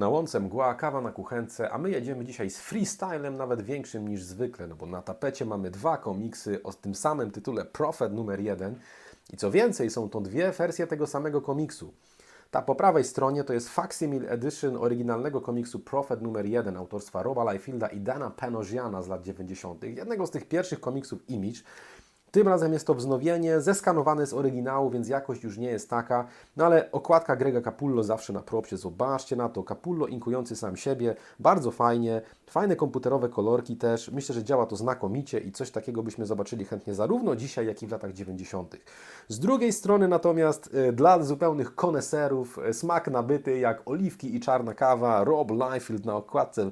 Na łące mgła, kawa na kuchence, a my jedziemy dzisiaj z freestylem nawet większym niż zwykle, no bo na tapecie mamy dwa komiksy o tym samym tytule Prophet numer jeden i co więcej, są to dwie wersje tego samego komiksu. Ta po prawej stronie to jest facsimile edition oryginalnego komiksu Prophet numer 1 autorstwa Roba Liefilda i Dana Penosiana z lat 90., jednego z tych pierwszych komiksów Image. Tym razem jest to wznowienie, zeskanowane z oryginału, więc jakość już nie jest taka. No ale okładka Grega Capullo zawsze na propsie. Zobaczcie na to. Capullo inkujący sam siebie. Bardzo fajnie. Fajne komputerowe kolorki też. Myślę, że działa to znakomicie i coś takiego byśmy zobaczyli chętnie zarówno dzisiaj, jak i w latach 90. Z drugiej strony natomiast y, dla zupełnych koneserów y, smak nabyty jak oliwki i czarna kawa. Rob Liefeld na okładce e,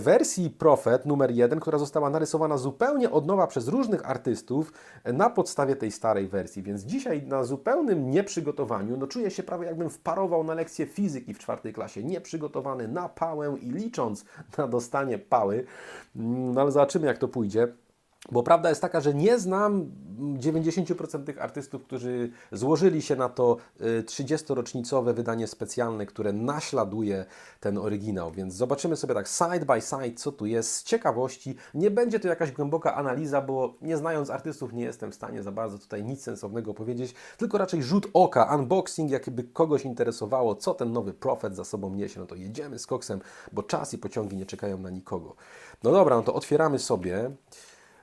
wersji Prophet numer 1, która została narysowana zupełnie od nowa przez różnych artystów e, na podstawie tej starej wersji. Więc dzisiaj na zupełnym nieprzygotowaniu, no czuję się prawie jakbym wparował na lekcję fizyki w czwartej klasie, nieprzygotowany na pałę i licząc na dostanie pały. Mm, No ale zobaczymy jak to pójdzie. Bo prawda jest taka, że nie znam 90% tych artystów, którzy złożyli się na to y, 30-rocznicowe wydanie specjalne, które naśladuje ten oryginał. Więc zobaczymy sobie tak side by side, co tu jest z ciekawości. Nie będzie to jakaś głęboka analiza, bo nie znając artystów nie jestem w stanie za bardzo tutaj nic sensownego powiedzieć, tylko raczej rzut oka, unboxing, jakby kogoś interesowało, co ten nowy Prophet za sobą niesie. No to jedziemy z koksem, bo czas i pociągi nie czekają na nikogo. No dobra, no to otwieramy sobie.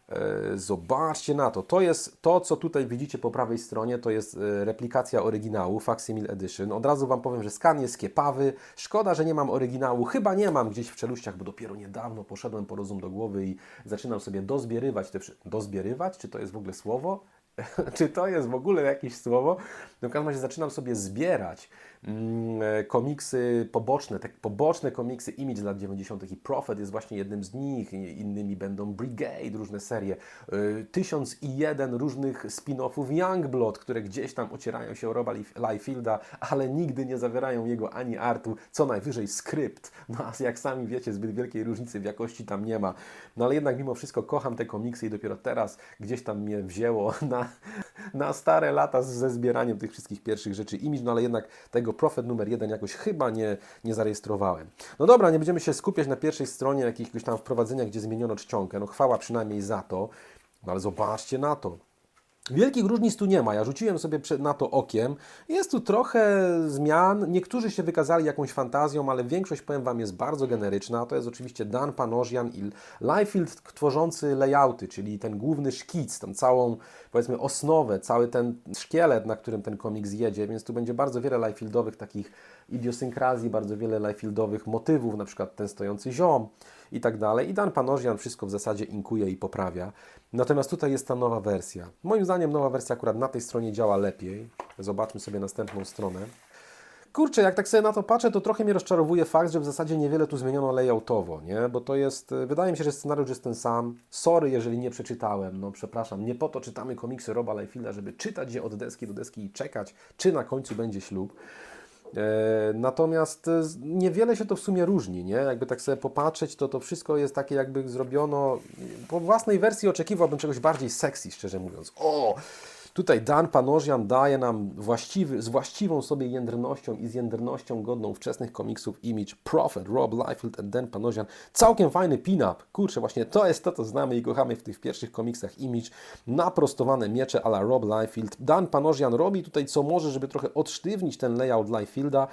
E, Zobaczcie na to. To jest to, co tutaj widzicie po prawej stronie, to jest e, replikacja oryginału, Facsimile Edition. Od razu Wam powiem, że skan jest kiepawy. Szkoda, że nie mam oryginału. Chyba nie mam gdzieś w czeluściach, bo dopiero niedawno poszedłem po rozum do głowy i zaczynam sobie dozbierywać te... Dozbierywać? Czy to jest w ogóle słowo? Czy to jest w ogóle jakieś słowo? No w każdym razie zaczynam sobie zbierać mm, e, komiksy poboczne, te poboczne komiksy Image z lat 90. i Prophet jest właśnie jednym z nich. Innymi będą Brigade, różne serie. Y, Tysiąc i jeden różnych spin-offów Youngblood, które gdzieś tam ocierają się o Roba Lief- Liefelda, ale nigdy nie zawierają jego ani artu, co najwyżej skrypt. No a jak sami wiecie, zbyt wielkiej różnicy w jakości tam nie ma. No ale jednak mimo wszystko kocham te komiksy i dopiero teraz gdzieś tam mnie wzięło na, na stare lata ze zbieraniem tych wszystkich pierwszych rzeczy Image, no ale jednak tego Prophet numer jeden jakoś chyba nie, nie zarejestrowałem. No dobra, nie będziemy się skupiać na pierwszej stronie jakiegoś tam wprowadzenia, gdzie zmieniono czcionkę, no chwała przynajmniej za to, no ale zobaczcie na to. Wielkich różnic tu nie ma. Ja rzuciłem sobie na to okiem. Jest tu trochę zmian. Niektórzy się wykazali jakąś fantazją, ale większość, powiem Wam, jest bardzo generyczna. To jest oczywiście Dan Panosian i Liefeld tworzący layouty, czyli ten główny szkic, tą całą, powiedzmy, osnowę, cały ten szkielet, na którym ten komiks jedzie, więc tu będzie bardzo wiele Liefeldowych takich idiosynkrazji, bardzo wiele Liefeldowych motywów, na przykład ten stojący ziom i tak dalej. I Dan Panosian wszystko w zasadzie inkuje i poprawia. Natomiast tutaj jest ta nowa wersja. Moim zdaniem nowa wersja akurat na tej stronie działa lepiej. Zobaczmy sobie następną stronę. Kurczę, jak tak sobie na to patrzę, to trochę mnie rozczarowuje fakt, że w zasadzie niewiele tu zmieniono layoutowo, nie? Bo to jest, y, wydaje mi się, że scenariusz jest ten sam. Sorry, jeżeli nie przeczytałem, no przepraszam, nie po to czytamy komiksy Roba Liefelda, żeby czytać je od deski do deski i czekać, czy na końcu będzie ślub. E, Natomiast e, niewiele się to w sumie różni, nie? Jakby tak sobie popatrzeć, to to wszystko jest takie jakby zrobiono... Po własnej wersji oczekiwałbym czegoś bardziej sexy, szczerze mówiąc. O! Tutaj Dan Panosian daje nam właściwy, z właściwą sobie jędrnością i z jędrnością godną wczesnych komiksów Image Prophet, Rob Liefeld and Dan Panosian. Całkiem fajny pin-up. Kurczę, właśnie to jest to, co znamy i kochamy w tych pierwszych komiksach Image. Naprostowane miecze a la Rob Liefeld. Dan Panosian robi tutaj co może, żeby trochę odsztywnić ten layout Liefelda.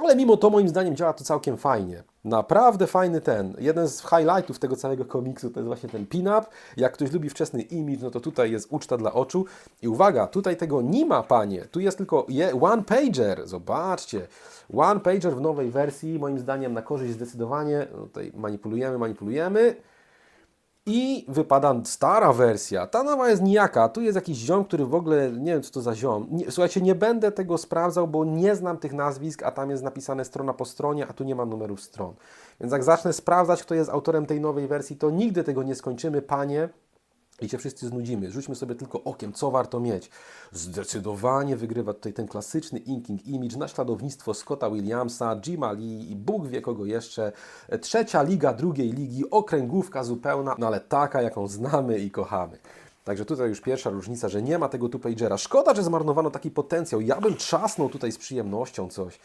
Ale mimo to moim zdaniem działa to całkiem fajnie. Naprawdę fajny ten. Jeden z highlightów tego całego komiksu to jest właśnie ten pin-up. Jak ktoś lubi wczesny image, no to tutaj jest uczta dla oczu. I uwaga, tutaj tego nie ma, panie. Tu jest tylko je, one pager. Zobaczcie. One pager w nowej wersji, moim zdaniem na korzyść zdecydowanie. No tutaj manipulujemy, manipulujemy. I wypada stara wersja. Ta nowa jest nijaka. Tu jest jakiś ziom, który w ogóle nie wiem, co to za ziom. Nie, słuchajcie, nie będę tego sprawdzał, bo nie znam tych nazwisk, a tam jest napisane strona po stronie, a tu nie ma numerów stron. Więc jak zacznę sprawdzać, kto jest autorem tej nowej wersji, to nigdy tego nie skończymy, panie. I się wszyscy znudzimy. Rzućmy sobie tylko okiem, co warto mieć. Zdecydowanie wygrywa tutaj ten klasyczny inking image, naśladownictwo Scotta Williamsa, Jima Lee i Bóg wie kogo jeszcze. Trzecia liga drugiej ligi, okręgówka zupełna, no ale taka, jaką znamy i kochamy. Także tutaj już pierwsza różnica, że nie ma tego two-pagera. Szkoda, że zmarnowano taki potencjał. Ja bym trzasnął tutaj z przyjemnością coś.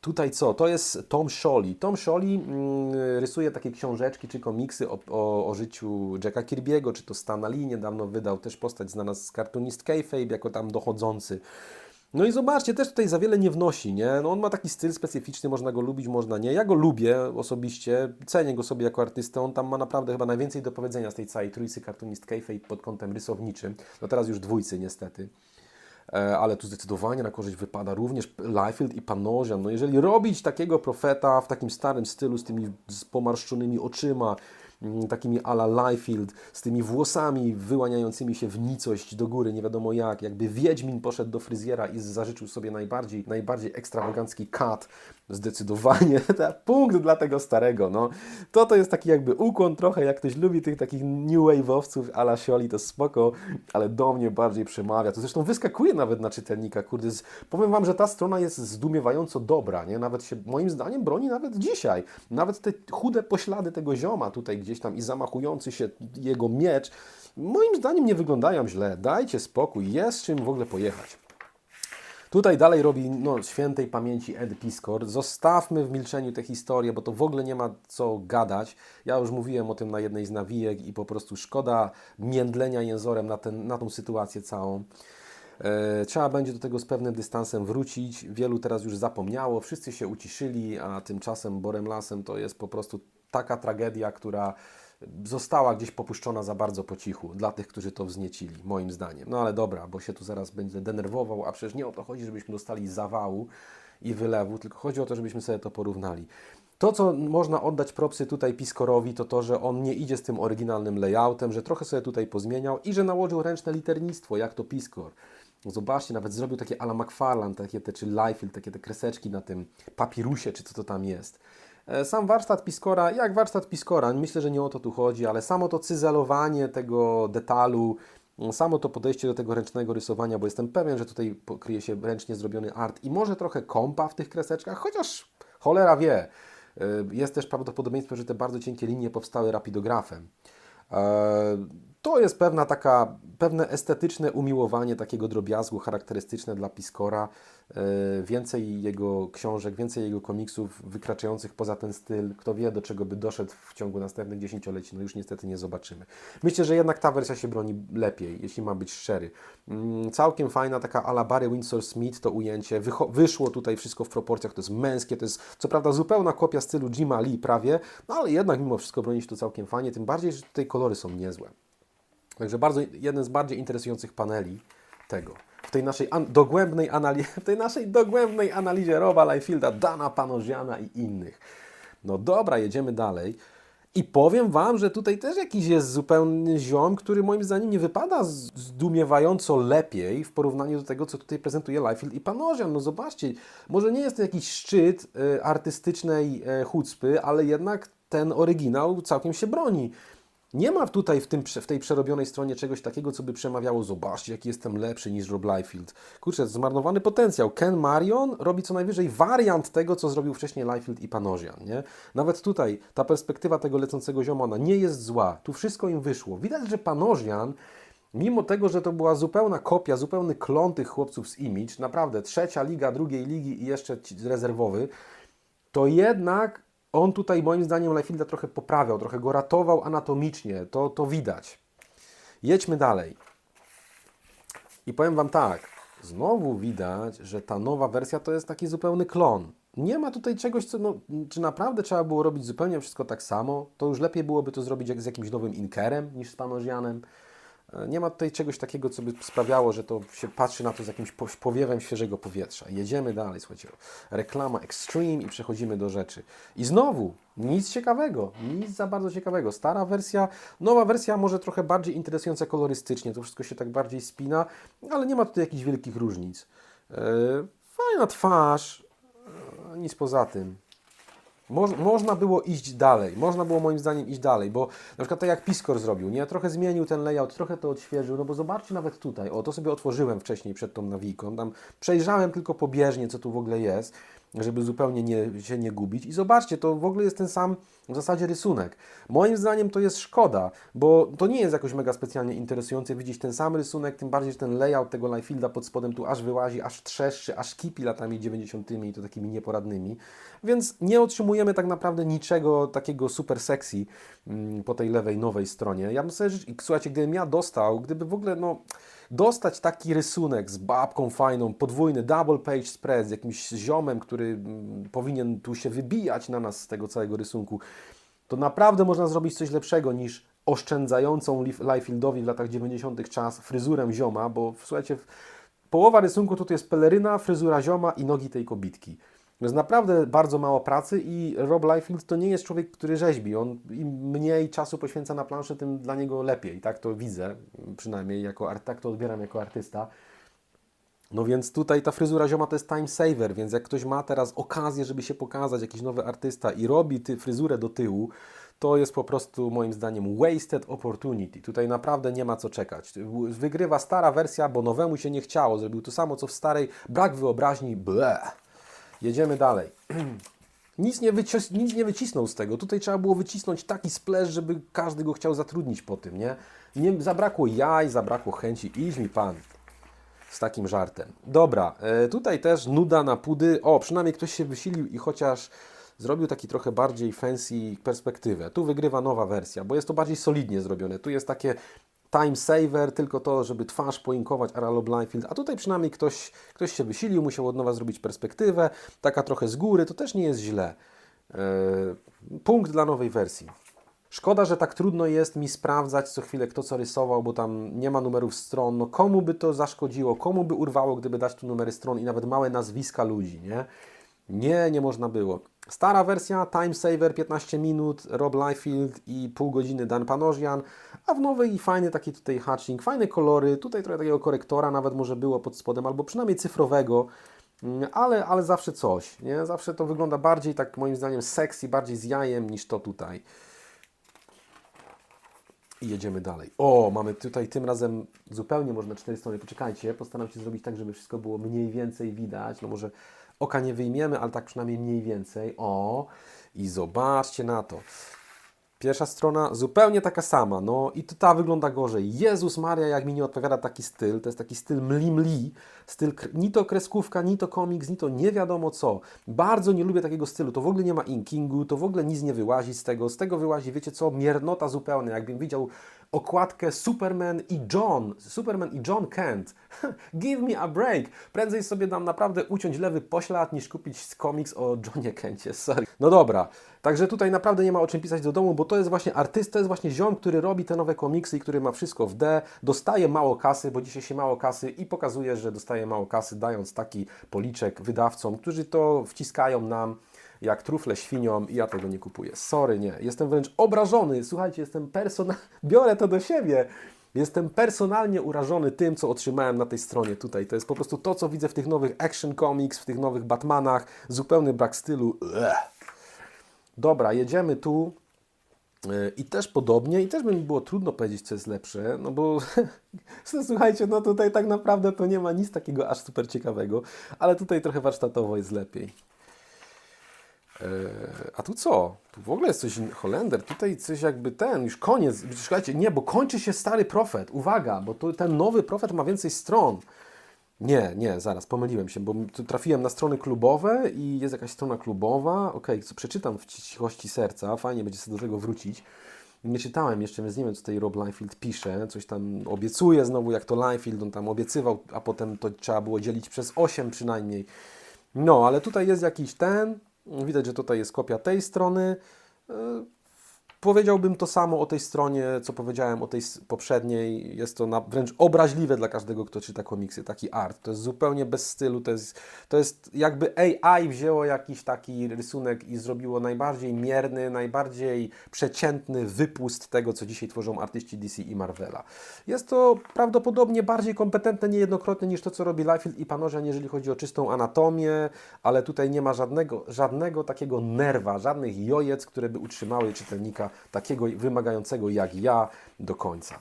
Tutaj co? To jest Tom Sholly. Tom Sholly mm, rysuje takie książeczki czy komiksy o, o, o życiu Jacka Kirby'ego, czy to Stana Lee. Niedawno wydał też postać znana z Cartoonist Kayfabe jako tam dochodzący. No i zobaczcie, też tutaj za wiele nie wnosi, nie? No on ma taki styl specyficzny, można go lubić, można nie. Ja go lubię osobiście, cenię go sobie jako artystę, on tam ma naprawdę chyba najwięcej do powiedzenia z tej całej trójcy Cartoonist Kayfabe pod kątem rysowniczym. No teraz już dwójcy niestety. E, ale tu zdecydowanie na korzyść wypada również Liefeld i Panosian. No jeżeli robić takiego profeta w takim starym stylu, z tymi pomarszczonymi oczyma, mm, takimi ala Liefeld, z tymi włosami wyłaniającymi się w nicość do góry, nie wiadomo jak, jakby Wiedźmin poszedł do fryzjera i zażyczył sobie najbardziej, najbardziej ekstrawagancki cut, zdecydowanie punkt dla tego starego, no. To to jest taki jakby ukłon trochę, jak ktoś lubi tych takich new wave'owców ala Sioli, to spoko, ale do mnie bardziej przemawia. To zresztą wyskakuje nawet na czytelnika, kurde. Z, powiem Wam, że ta strona jest zdumiewająco dobra, nie? Nawet się, moim zdaniem, broni nawet dzisiaj. Nawet te chude poślady tego zioma tutaj gdzieś tam i zamachujący się jego miecz, moim zdaniem nie wyglądają źle. Dajcie spokój, jest czym w ogóle pojechać. Tutaj dalej robi no, świętej pamięci Ed Piskor. Zostawmy w milczeniu tę historię, bo to w ogóle nie ma co gadać. Ja już mówiłem o tym na jednej z nawijek i po prostu szkoda międlenia jęzorem na, ten, na tą sytuację całą. E, Trzeba będzie do tego z pewnym dystansem wrócić. Wielu teraz już zapomniało, wszyscy się uciszyli, a tymczasem Borem Lasem to jest po prostu taka tragedia, która została gdzieś popuszczona za bardzo po cichu dla tych, którzy to wzniecili, moim zdaniem. No ale dobra, bo się tu zaraz będzie denerwował, a przecież nie o to chodzi, żebyśmy dostali zawału i wylewu, tylko chodzi o to, żebyśmy sobie to porównali. To, co można oddać propsy tutaj Piskorowi, to to, że on nie idzie z tym oryginalnym layoutem, że trochę sobie tutaj pozmieniał i że nałożył ręczne liternictwo, jak to Piskor. Zobaczcie, nawet zrobił takie ala McFarlane, takie te, czy Liefeld, takie te kreseczki na tym papirusie, czy co to tam jest. E, Sam warsztat Piskora, jak warsztat Piskora, myślę, że nie o to tu chodzi, ale samo to cyzelowanie tego detalu, samo to podejście do tego ręcznego rysowania, bo jestem pewien, że tutaj kryje się ręcznie zrobiony art i może trochę kompa w tych kreseczkach, chociaż cholera wie. E, Jest też prawdopodobieństwo, że te bardzo cienkie linie powstały rapidografem. To jest pewna taka, pewne estetyczne umiłowanie takiego drobiazgu charakterystyczne dla Piskora. E, Więcej jego książek, więcej jego komiksów wykraczających poza ten styl. Kto wie, do czego by doszedł w ciągu następnych dziesięcioleci, no już niestety nie zobaczymy. Myślę, że jednak ta wersja się broni lepiej, jeśli mam być szczery. Mm, Całkiem fajna taka ala Barry Windsor Smith to ujęcie. Wyszło tutaj wszystko w proporcjach, to jest męskie, to jest co prawda zupełna kopia stylu Jima Lee prawie, no ale jednak mimo wszystko broni się to całkiem fajnie, tym bardziej, że tutaj kolory są niezłe. Także bardzo, jeden z bardziej interesujących paneli tego. W tej naszej an- dogłębnej, anali- w tej naszej dogłębnej analizie Roba Liefilda, Dana Panoziana i innych. No dobra, jedziemy dalej. I powiem Wam, że tutaj też jakiś jest zupełny ziom, który moim zdaniem nie wypada zdumiewająco lepiej w porównaniu do tego, co tutaj prezentuje Liefeld i Panosian. No zobaczcie, może nie jest to jakiś szczyt e, artystycznej chucpy, ale jednak ten oryginał całkiem się broni. Nie ma tutaj w, tym, w tej przerobionej stronie czegoś takiego, co by przemawiało, zobaczcie, jaki jestem lepszy niż Rob Liefeld. Kurczę, zmarnowany potencjał. Ken Marion robi co najwyżej wariant tego, co zrobił wcześniej Liefeld i Panosian, nie? Nawet tutaj ta perspektywa tego lecącego zioma, ona nie jest zła. Tu wszystko im wyszło. Widać, że Panosian, mimo tego, że to była zupełna kopia, zupełny klon tych chłopców z Image, naprawdę trzecia liga drugiej ligi i jeszcze rezerwowy, to jednak on tutaj moim zdaniem Liefilda trochę poprawiał, trochę go ratował anatomicznie, to, to widać. Jedźmy dalej. I powiem Wam tak, znowu widać, że ta nowa wersja to jest taki zupełny klon. Nie ma tutaj czegoś, co, no, czy naprawdę trzeba było robić zupełnie wszystko tak samo? To już lepiej byłoby to zrobić jak z jakimś nowym Inkerem niż z Panosianem. Nie ma tutaj czegoś takiego, co by sprawiało, że to się patrzy na to z jakimś po- powiewem świeżego powietrza. Jedziemy dalej, słuchajcie. Reklama Extreme i przechodzimy do rzeczy. I znowu, nic ciekawego, nic za bardzo ciekawego. Stara wersja, nowa wersja może trochę bardziej interesująca kolorystycznie, to wszystko się tak bardziej spina, ale nie ma tutaj jakichś wielkich różnic. E, Fajna twarz, e, nic poza tym. Moż, można było iść dalej, można było moim zdaniem iść dalej, bo na przykład tak jak Piskor zrobił, nie? Trochę zmienił ten layout, trochę to odświeżył, no bo zobaczcie nawet tutaj, o to sobie otworzyłem wcześniej przed tą nawijką, tam przejrzałem tylko pobieżnie, co tu w ogóle jest. Żeby zupełnie nie, się nie gubić. I zobaczcie, to w ogóle jest ten sam w zasadzie rysunek. Moim zdaniem to jest szkoda, bo to nie jest jakoś mega specjalnie interesujące widzieć ten sam rysunek, tym bardziej, że ten layout tego Liefilda pod spodem tu aż wyłazi, aż trzeszczy, aż kipi latami 90. i to takimi nieporadnymi. Więc nie otrzymujemy tak naprawdę niczego takiego super sexy mm, po tej lewej, nowej stronie. Ja bym sobie życzył, słuchajcie, gdybym ja dostał, gdyby w ogóle, no, dostać taki rysunek z babką fajną, podwójny double page spread z jakimś ziomem, który mm, powinien tu się wybijać na nas z tego całego rysunku, to naprawdę można zrobić coś lepszego niż oszczędzającą Liefieldowi w latach 90. czas fryzurę zioma, bo słuchajcie, połowa rysunku tutaj jest peleryna, fryzura zioma i nogi tej kobitki. Jest naprawdę bardzo mało pracy i Rob Liefeld to nie jest człowiek, który rzeźbi. On im mniej czasu poświęca na planszę, tym dla niego lepiej. Tak to widzę, przynajmniej jako tak to odbieram jako artysta. No więc tutaj ta fryzura zioma to jest time saver, więc jak ktoś ma teraz okazję, żeby się pokazać, jakiś nowy artysta i robi ty fryzurę do tyłu, to jest po prostu moim zdaniem wasted opportunity. Tutaj naprawdę nie ma co czekać. Wygrywa stara wersja, bo nowemu się nie chciało. Zrobił to samo co w starej. Brak wyobraźni. Bleh. Jedziemy dalej. Nic nie, wycis- nic nie wycisnął z tego. Tutaj trzeba było wycisnąć taki splash, żeby każdy go chciał zatrudnić po tym, nie? nie zabrakło jaj, zabrakło chęci. Idź mi pan z takim żartem. Dobra, e, tutaj też nuda na pudy. O, przynajmniej ktoś się wysilił i chociaż zrobił taki trochę bardziej fancy perspektywę. Tu wygrywa nowa wersja, bo jest to bardziej solidnie zrobione. Tu jest takie time saver, tylko to, żeby twarz poinkować Aralo Blindfield, a tutaj przynajmniej ktoś, ktoś się wysilił, musiał od nowa zrobić perspektywę, taka trochę z góry, to też nie jest źle. E, punkt dla nowej wersji. Szkoda, że tak trudno jest mi sprawdzać co chwilę, kto co rysował, bo tam nie ma numerów stron. No komu by to zaszkodziło, komu by urwało, gdyby dać tu numery stron i nawet małe nazwiska ludzi, nie? Nie, nie można było. Stara wersja, time saver 15 minut, Rob Liefeld i pół godziny Dan Panosian, a w nowej fajny taki tutaj hatching, fajne kolory, tutaj trochę takiego korektora nawet może było pod spodem, albo przynajmniej cyfrowego, Mm, ale, ale zawsze coś, nie? Zawsze to wygląda bardziej tak moim zdaniem sexy, bardziej z jajem niż to tutaj. I jedziemy dalej. O, mamy tutaj tym razem zupełnie można cztery strony. Poczekajcie, postaram się zrobić tak, żeby wszystko było mniej więcej widać. No może oka nie wyjmiemy, ale tak przynajmniej mniej więcej. O, i zobaczcie na to. Pierwsza strona zupełnie taka sama, no i to ta wygląda gorzej. Jezus Maria, jak mi nie odpowiada taki styl, to jest taki styl mlimli, styl ni to kreskówka, ni to komiks, ni to nie wiadomo co. Bardzo nie lubię takiego stylu, to w ogóle nie ma inkingu, to w ogóle nic nie wyłazi z tego, z tego wyłazi, wiecie co, miernota zupełna, jakbym widział okładkę Superman i John, Superman i John Kent. Give me a break. Prędzej sobie dam naprawdę uciąć lewy poślad, niż kupić komiks o Johnie Kencie, sorry. No dobra, także tutaj naprawdę nie ma o czym pisać do domu, bo to jest właśnie artysta, to jest właśnie ziom, który robi te nowe komiksy i który ma wszystko w D, dostaje mało kasy, bo dzisiaj się mało kasy i pokazuje, że dostaje mało kasy, dając taki policzek wydawcom, którzy to wciskają nam jak trufle świniom i ja tego nie kupuję. Sorry, nie. Jestem wręcz obrażony. Słuchajcie, jestem personalnie, biorę to do siebie. Jestem personalnie urażony tym, co otrzymałem na tej stronie tutaj. To jest po prostu to, co widzę w tych nowych action comics, w tych nowych Batmanach. Zupełny brak stylu. Dobra, jedziemy tu. Yy, I też podobnie, i też by mi było trudno powiedzieć, co jest lepsze, no bo no słuchajcie, no tutaj tak naprawdę to nie ma nic takiego aż super ciekawego, ale tutaj trochę warsztatowo jest lepiej. Eee, A tu co? Tu w ogóle jest coś, Holender, tutaj coś jakby ten, już koniec. Słuchajcie, nie, bo kończy się stary profet. Uwaga, bo tu ten nowy profet ma więcej stron. Nie, nie, zaraz, pomyliłem się, bo trafiłem na strony klubowe i jest jakaś strona klubowa. Okej, co przeczytam w cichości serca, fajnie będzie sobie do tego wrócić. Nie czytałem jeszcze, więc nie wiem, co tutaj Rob Liefeld pisze. Coś tam obiecuje znowu, jak to Liefeld, on tam obiecywał, a potem to trzeba było dzielić przez 8 przynajmniej. No, ale tutaj jest jakiś ten. Widać, że tutaj jest kopia tej strony. Powiedziałbym to samo o tej stronie, co powiedziałem o tej poprzedniej. Jest to na, wręcz obraźliwe dla każdego, kto czyta komiksy, taki art. To jest zupełnie bez stylu. To jest, to jest jakby AI wzięło jakiś taki rysunek i zrobiło najbardziej mierny, najbardziej przeciętny wypust tego, co dzisiaj tworzą artyści DC i Marvela. Jest to prawdopodobnie bardziej kompetentne niejednokrotnie niż to, co robi Liefeld i Panosian, jeżeli chodzi o czystą anatomię, ale tutaj nie ma żadnego, żadnego takiego nerwa, żadnych jojec, które by utrzymały czytelnika takiego wymagającego jak ja do końca.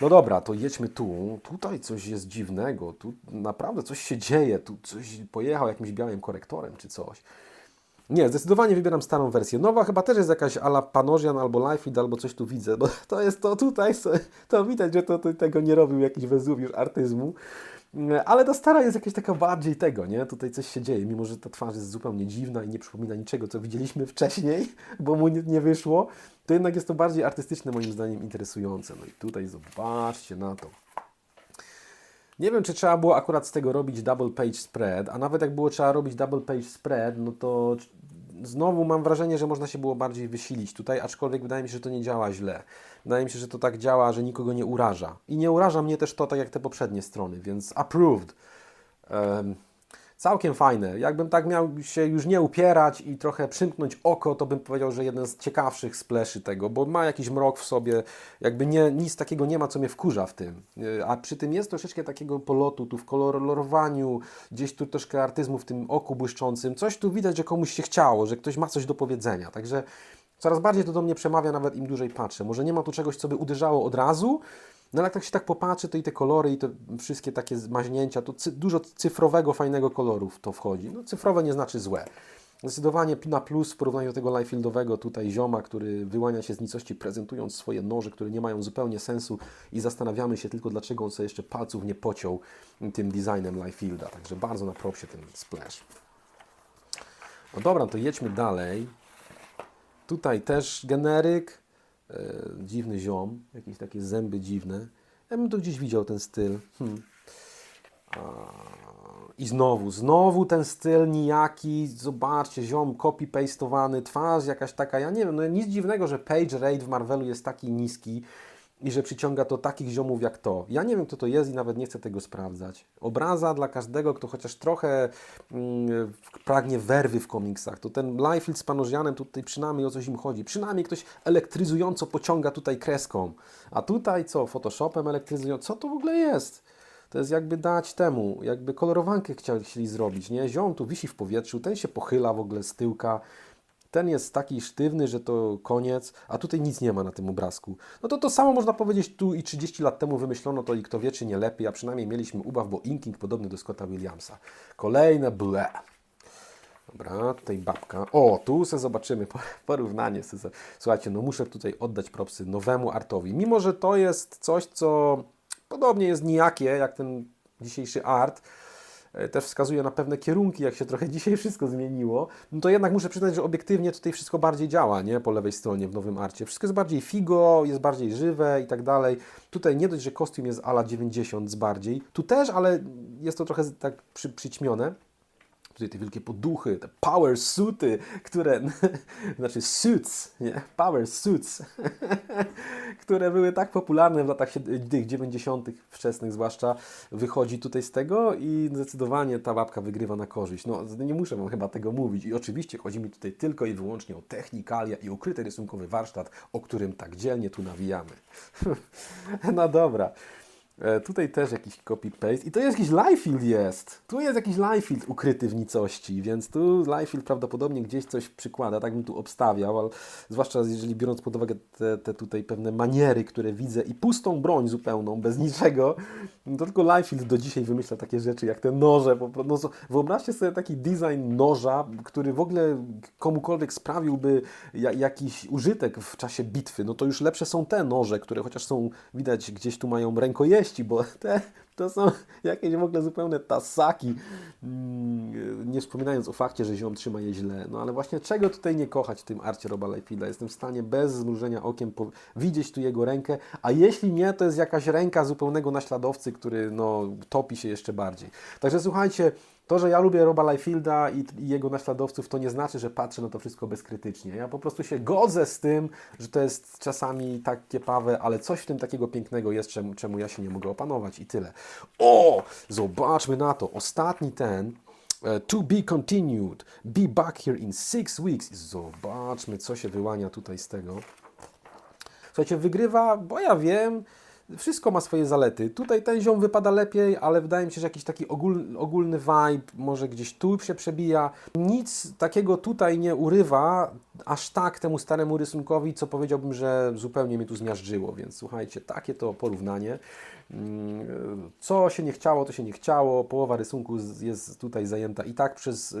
No dobra, to jedźmy tu. Tutaj coś jest dziwnego. Tu naprawdę coś się dzieje. Tu coś pojechał jakimś białym korektorem czy coś. Nie, zdecydowanie wybieram starą wersję. Nowa chyba też jest jakaś ala Panosian albo Lifeid albo coś tu widzę, bo to jest to tutaj, to widać, że to, to tego nie robił jakiś Wezuwiusz artyzmu. Ale ta stara jest jakaś taka bardziej tego, nie? Tutaj coś się dzieje, mimo że ta twarz jest zupełnie dziwna i nie przypomina niczego, co widzieliśmy wcześniej, bo mu nie, nie wyszło, to jednak jest to bardziej artystyczne, moim zdaniem, interesujące. No i tutaj zobaczcie na to. Nie wiem, czy trzeba było akurat z tego robić double page spread, a nawet jak było trzeba robić double page spread, no to znowu mam wrażenie, że można się było bardziej wysilić tutaj, aczkolwiek wydaje mi się, że to nie działa źle. Wydaje mi się, że to tak działa, że nikogo nie uraża. I nie uraża mnie też to, tak jak te poprzednie strony, więc approved. Um, całkiem fajne. Jakbym tak miał się już nie upierać i trochę przymknąć oko, to bym powiedział, że jeden z ciekawszych spleszy tego, bo ma jakiś mrok w sobie, jakby nie, nic takiego nie ma, co mnie wkurza w tym. Yy, A przy tym jest troszeczkę takiego polotu tu w kolorowaniu, gdzieś tu troszkę artyzmu w tym oku błyszczącym. Coś tu widać, że komuś się chciało, że ktoś ma coś do powiedzenia. Także coraz bardziej to do mnie przemawia, nawet im dłużej patrzę. Może nie ma tu czegoś, co by uderzało od razu, no ale jak tak się tak popatrzy, to i te kolory, i te wszystkie takie maźnięcia, to cy dużo cyfrowego, fajnego koloru w to wchodzi. No cyfrowe nie znaczy złe. Zdecydowanie na plus w porównaniu do tego Lifefieldowego tutaj zioma, który wyłania się z nicości, prezentując swoje noże, które nie mają zupełnie sensu i zastanawiamy się tylko, dlaczego on sobie jeszcze palców nie pociął tym designem Lifefielda. Także bardzo na propsie ten splash. No dobra, to jedźmy dalej. Tutaj też generyk, e, dziwny ziom, jakieś takie zęby dziwne. Ja bym to gdzieś widział ten styl. Hmm. I znowu, znowu ten styl nijaki, zobaczcie, ziom copy-pastowany, twarz jakaś taka, ja nie wiem, no nic dziwnego, że page rate w Marvelu jest taki niski i że przyciąga to takich ziomów jak to. Ja nie wiem, kto to jest i nawet nie chcę tego sprawdzać. Obraza dla każdego, kto chociaż trochę mm, pragnie werwy w komiksach. To ten Liefeld z Panosianem tutaj przynajmniej o coś im chodzi. Przynajmniej ktoś elektryzująco pociąga tutaj kreską. A tutaj co? Photoshopem elektryzująco? Co to w ogóle jest? To jest jakby dać temu, jakby kolorowankę chcieli zrobić, nie? Ziom tu wisi w powietrzu, ten się pochyla w ogóle z tyłka, ten jest taki sztywny, że to koniec, a tutaj nic nie ma na tym obrazku. No to to samo można powiedzieć tu i 30 lat temu wymyślono to i kto wie, czy nie lepiej, a przynajmniej mieliśmy ubaw, bo inking podobny do Scotta Williamsa. Kolejne ble. Dobra, tutaj babka. O, tu se zobaczymy porównanie. Słuchajcie, no muszę tutaj oddać propsy nowemu artowi. Mimo, że to jest coś, co podobnie jest nijakie, jak ten dzisiejszy art, też wskazuje na pewne kierunki, jak się trochę dzisiaj wszystko zmieniło, no to jednak muszę przyznać, że obiektywnie tutaj wszystko bardziej działa, nie? Po lewej stronie w nowym arcie. Wszystko jest bardziej figo, jest bardziej żywe i tak dalej. Tutaj nie dość, że kostium jest ala 90 z bardziej, tu też, ale jest to trochę tak przy, przyćmione tutaj te wielkie poduchy, te power suity, które, znaczy suits, nie, power suits, które były tak popularne w latach sied- tych 90. wczesnych zwłaszcza, wychodzi tutaj z tego i zdecydowanie ta babka wygrywa na korzyść. No, nie muszę Wam chyba tego mówić i oczywiście chodzi mi tutaj tylko i wyłącznie o technikalia i ukryty rysunkowy warsztat, o którym tak dzielnie tu nawijamy. no dobra. E, Tutaj też jakiś copy-paste. I to jest jakiś Liefeld jest. Tu jest jakiś Liefeld ukryty w nicości, więc tu Liefeld prawdopodobnie gdzieś coś przykłada, tak bym tu obstawiał, ale zwłaszcza jeżeli biorąc pod uwagę te, te tutaj pewne maniery, które widzę i pustą broń zupełną, bez niczego, no to tylko Liefeld do dzisiaj wymyśla takie rzeczy jak te noże. No, wyobraźcie sobie taki design noża, który w ogóle komukolwiek sprawiłby ja, jakiś użytek w czasie bitwy. No to już lepsze są te noże, które chociaż są, widać, gdzieś tu mają rękojeści, bo te to są jakieś w ogóle zupełne tasaki. Mm, Nie wspominając o fakcie, że ziom trzyma je źle. No ale właśnie czego tutaj nie kochać w tym arcie Roba Liefida? Jestem w stanie bez zmrużenia okiem widzieć tu jego rękę, a jeśli nie, to jest jakaś ręka zupełnego naśladowcy, który no, topi się jeszcze bardziej. Także słuchajcie, to, że ja lubię Roba Liefielda i, i jego naśladowców, to nie znaczy, że patrzę na to wszystko bezkrytycznie. Ja po prostu się godzę z tym, że to jest czasami tak kiepawe, ale coś w tym takiego pięknego jest, czemu, czemu ja się nie mogę opanować i tyle. O! Zobaczmy na to. Ostatni ten. e, To be continued. Be back here in six weeks. Zobaczmy, co się wyłania tutaj z tego. Słuchajcie, wygrywa, bo ja wiem, wszystko ma swoje zalety. Tutaj ten ziom wypada lepiej, ale wydaje mi się, że jakiś taki ogólny, ogólny vibe może gdzieś tu się przebija. Nic takiego tutaj nie urywa aż tak temu staremu rysunkowi, co powiedziałbym, że zupełnie mnie tu zmiażdżyło. Więc słuchajcie, takie to porównanie. Mm, Co się nie chciało, to się nie chciało. Połowa rysunku jest tutaj zajęta i tak przez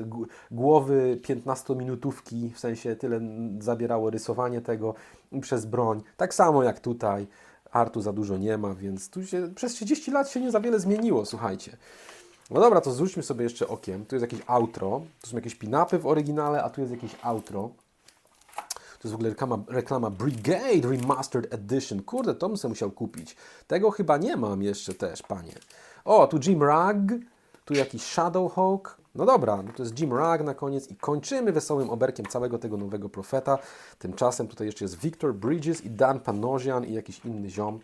głowy 15-minutówki, w sensie tyle zabierało rysowanie tego przez broń. Tak samo jak tutaj. Artu za dużo nie ma, więc tu się przez 30 lat się nie za wiele zmieniło, słuchajcie. No dobra, to zrzućmy sobie jeszcze okiem. Tu jest jakieś outro, tu są jakieś pinapy w oryginale, a tu jest jakieś outro. To jest w ogóle reklama, reklama Brigade Remastered Edition. Kurde, to bym musiał kupić. Tego chyba nie mam jeszcze też, panie. O, tu Jim Rag, tu jakiś Shadowhawk. No dobra, no to jest Jim Rag na koniec i kończymy wesołym oberkiem całego tego nowego profeta. Tymczasem tutaj jeszcze jest Victor Bridges i Dan Panosian i jakiś inny ziom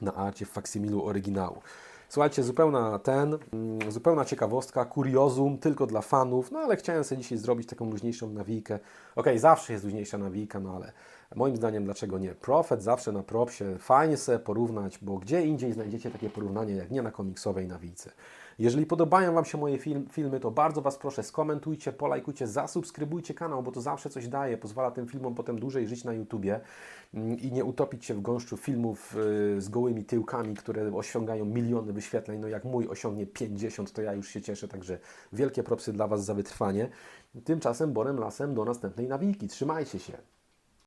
na arcie w faksymilu oryginału. Słuchajcie, zupełna ten, mm, zupełna ciekawostka, kuriozum tylko dla fanów, no ale chciałem sobie dzisiaj zrobić taką luźniejszą nawijkę. Okej, zawsze jest luźniejsza nawijka, no ale moim zdaniem dlaczego nie? Profet zawsze na propsie, fajnie sobie porównać, bo gdzie indziej znajdziecie takie porównanie, jak nie na komiksowej nawijce. Jeżeli podobają Wam się moje film, filmy, to bardzo Was proszę, skomentujcie, polajkujcie, zasubskrybujcie kanał, bo to zawsze coś daje, pozwala tym filmom potem dłużej żyć na YouTubie mm, i nie utopić się w gąszczu filmów y, z gołymi tyłkami, które osiągają miliony wyświetleń. No jak mój osiągnie 50, to ja już się cieszę, także wielkie propsy dla Was za wytrwanie. Tymczasem Borem Lasem do następnej nawiki. Trzymajcie się.